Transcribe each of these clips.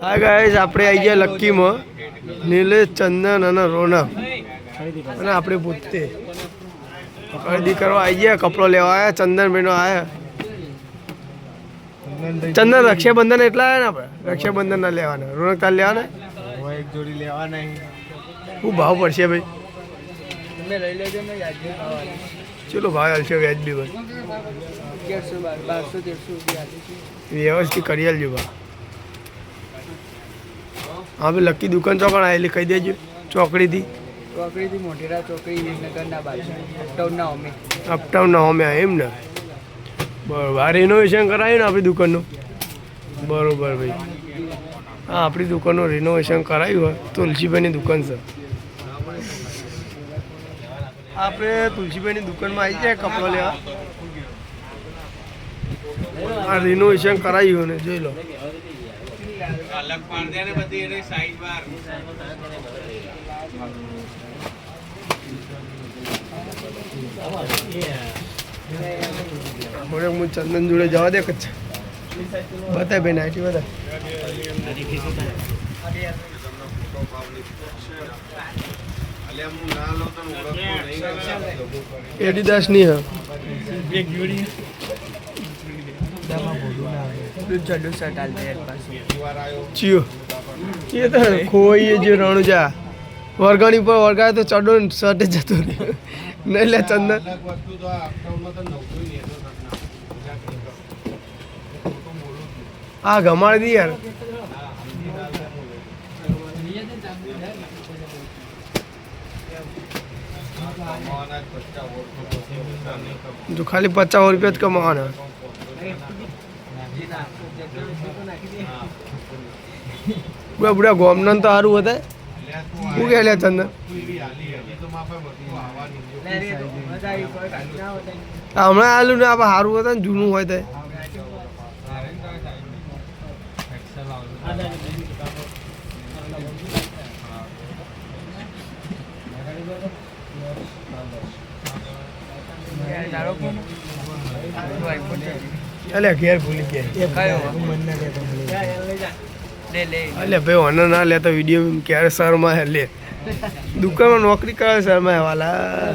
હા ગાઈસ આપણે આવી ગયા લક્કીમાં. નિલેશ ચંદન અને રોનક અને આપણે પોતે. ખરીદી કરવા આવી ગયા કપડો લેવા આવ્યા ચંદનભાઈનો આવ્યા ચંદન રક્ષાબંધન એટલા આવ્યા ને આપણે? રક્ષાબંધન ના લેવાના. રોનક તાર લેવાના? એક જોડી લેવાના શું ભાવ પડશે ભાઈ? ચલો ભાવ હાલશે વ્યાજબી ભાઈ વ્યવસ્થિત કરી આલજો ભાવ. હા ભાઈ લક્કી દુકાન ચોકણ આવેલી કહી દેજો ચોકડીથી. ચોકડીથી મોઢેરા ચોકડી વિસનગરના બાજુ. અપટાઉનના અમે. અપટાઉનના હોમે એમ ને? બરોબર. આ રિનોવેશન કરાવ્યું ને આપણી દુકાનનું? બરોબર ભાઈ. હા આપણી દુકાનનું રિનોવેશન કરાવ્યું હોય. તુલસીભાઈની દુકાન છે આપણે તુલસીભાઈની દુકાનમાં આવી જાય કપડો લેવા. આ રિનોવેશન કરાવ્યું ને જોઈ લો. અલગ પાડદે ને બધી એની સાઈઝ વાર હું ચંદન જોડે જવા દે કચ્છ. બતાય ભાઈ નાઇટી બધા અલ્યા હું ના લો તો ઓળખતો નહીં એડિદાસની. હા ચિયો. એ તો ખોઈ જે રણુજા. વરગાણી પર વર્ગાય તો ચડો ને શર્ટ જતો રહ્યો નહીં લે ચંદન. આ ગમાડી દી યાર. જો ખાલી પચાસ રૂપિયા જ કમાવાના. બુડા બુડા, ગોમનન તો સારું હતા. શું કે લે ચંદન એવી હાલી હજી તો માપે વસ્તુ આવવાની છે. આ હમણાં આલું ને આપણે સારું હતા ને જૂનું હોય તો. આઈફોન છે અલે ઘેર ભૂલી ગયા. કયો લે લે અલે ભાઈ ઓને ના લે તો વીડિયો ક્યારે શર્મા હે? લે. દુકાનમાં નોકરી કરે શર્મા હે વાલા.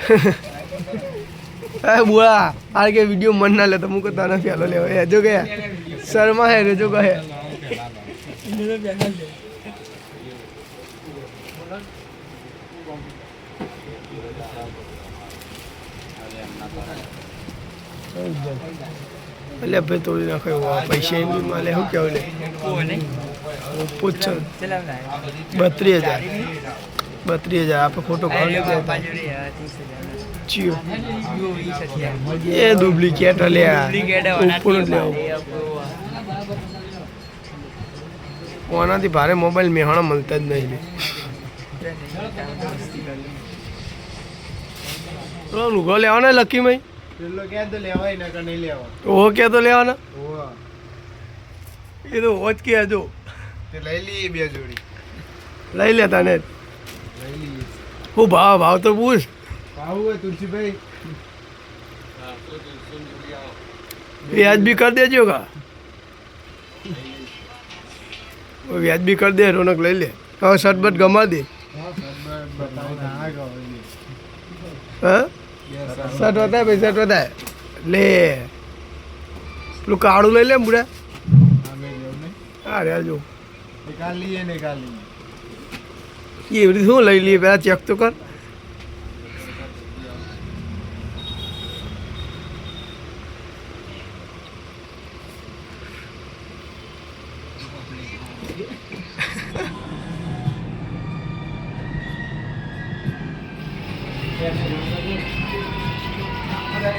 હા બોલા આ કે વીડિયો મન ના લે તો મુકો તને ફેલો લેવો. જો ગયા શર્મા હે રેજો કહે એટલે ભાઈ તોડી નાખો પૈસા એમ બી માલે શું કહેવાય ને પૂછ. બત્રીસ હજાર. બત્રીસ હજાર. આપણે ખોટો ભાવ એ ડુપ્લિકેટ લ્યા કોનાથી ભારે મોબાઈલ મેહાણા મળતા જ નહીં લુગો લેવાના લકી મય પેલો ક્યાં તો લેવાય ને કે નહીં તો લેવાના. એ તો હોજ કે હજુ. તે લઈ લઈએ બે જોડી. લઈ લેતા તને. લઈ લઈએ. હું ભાવ ભાવ તો પૂછ. ભાવ હોય તુલસીભાઈ. વ્યાજબી કરી દેજો કા? વ્યાજબી કરી દે રોનક લઈ લે. હવે શરબત ગમા દે. હા? સર બતાવો ભાઈ શર્ટ વધારે લે. પેલું કાળું લઈ લે બુડા હા રે જો. લઈએ નિકાલ લઈએ. એ બધું શું લઈ લઈએ? પેલા ચેક તો કર.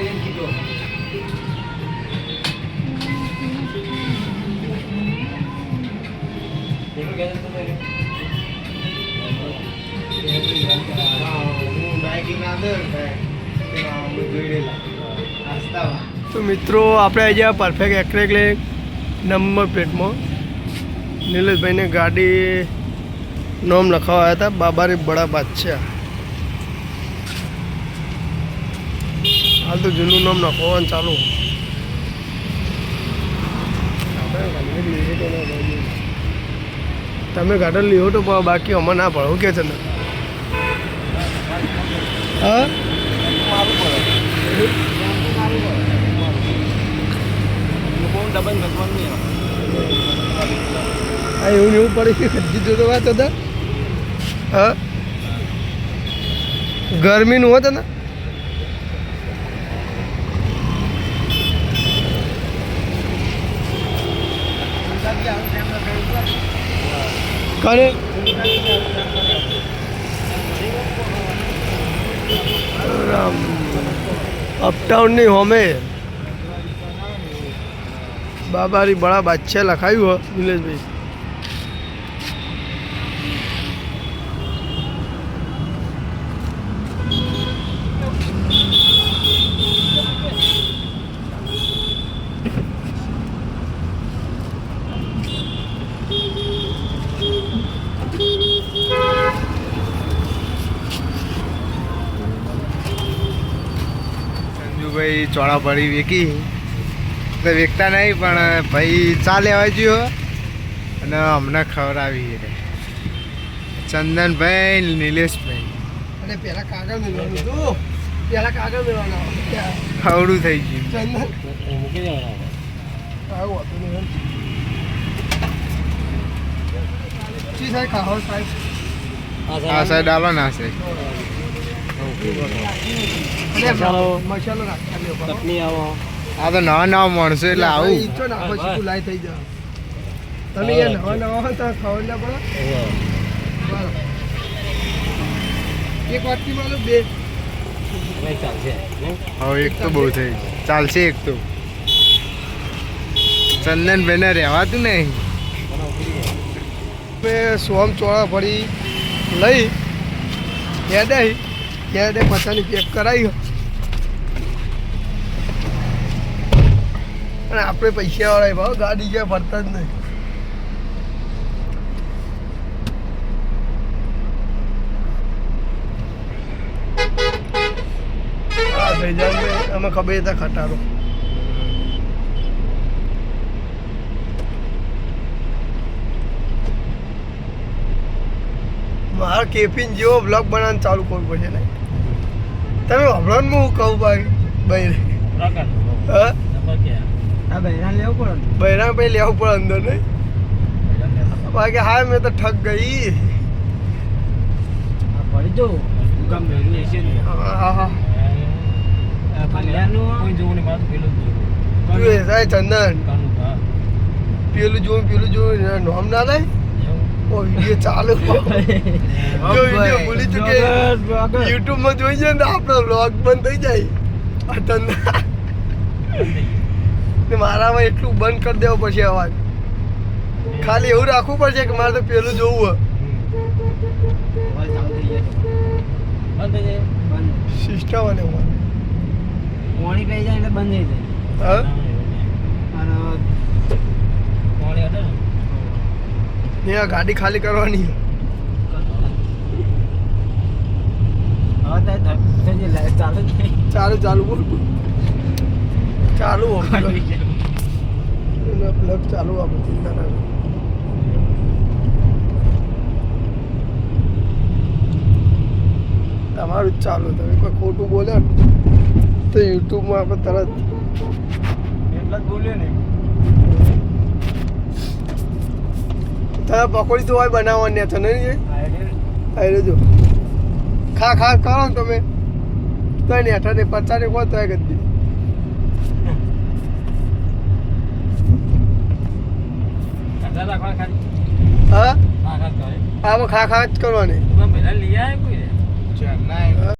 દે આસ્તામાં તો મિત્રો, આપણે આવી ગયા પરફેક્ટ એક્રેકલે નંબર પ્લેટમાં નિલેશભાઈને ગાડી નામ લખાવા હતા. બાબારી બડા બાદશાહ. હાલ તો જૂનું નામ લખવાનું ચાલુ. તમે ગાર્ડન લીધો તો બાકી અમારે ના પડે. કે છે હા? એવું એવું પડી જીતો તો વાત હતા. હા? ગરમીનું હોત ને? કરે. અપટાઉનની હોમે બાબારી બડા બાદશાહ લખાયું હો નિલેશભાઈ સંજુભાઈ ચોળાફળી વેકી. તો વેકતા નહીં પણ ભાઈ ચા લેવા ગયો અને અમને ખવડાવી ચંદનભાઈ નિલેશભાઈ. અને પેલા કાગળ મેળવાનું હતું. પેલા કાગળ મેળવાનું ખવડું થઈ ગયું. ચંદન. સાહેબ હા સાહેબ આ ના નાખતા આ તો નવા નવા માણસો એટલે આવું ઈચ્છો નાખો ચીકુ લાઈ થઈ જાવ તમે નવા નવા હોય તો ખબર ના પડે એક માલો બે હવે એક તો બહુ થઈ ચાલશે એક તો ચંદન બેને રહેવાતું નહીં સોમ ચોળા ફરી લઈ યાદ આવી પછાની પેક કરાવી. અને આપણે પૈસા વાળા ભાવ, ગાડી ક્યાં ફરતા જ નહીં. થઈ જાય અમે ખબર હતા ખટારો. મારા કેફીન જેવો બ્લોગ બનાવવાનું ચાલુ કરવું પડશે ને. તમે હમણાં હું કહું ભાઈ ભાઈ. હા? બૈરા ભાઈ લેવું પડે અંદર નહીં. બાકી હા મેં તો ઠગ ગઈ. આ પડી જો ચંદન. પેલું જોઉં પેલું જોઉં નામ ના લઈ ઓ વીડિયો ચાલુ. જો વીડિયો ભૂલી ચૂકે યુટ્યુબમાં જોઈએ ને આપણો વ્લોગ બંધ થઈ જાય. આ ને મારામાં એટલું બંધ કરી દેવો પડશે અવાજ. ખાલી એવું રાખવું પડશે કે મારે તો પેલું જોવું સિસ્ટમ અને બંધ પાણી પી જાય એટલે બંધ થઈ હા? જાય અને ને આ ગાડી ખાલી કરવાની. ચાલુ. ચાલુ ચાલુ બોલ ચાલુ પ્લગ ચાલુ આપણે ચિંતા ના તમારું જ ચાલુ તમે કોઈ ખોટું બોલે ને તો યુટ્યુબમાં આપણે તરત એટલા જ બોલ્યો ને. તમે પકોડી તો હોય બનાવવાની છે? નહીં આવી જો ખા ખા કરો ને તમે. તો ને અઠા ને પચાસ ને કહો તો એ ગદ્દી હા? આમાં ખા ખા જ કરવાની.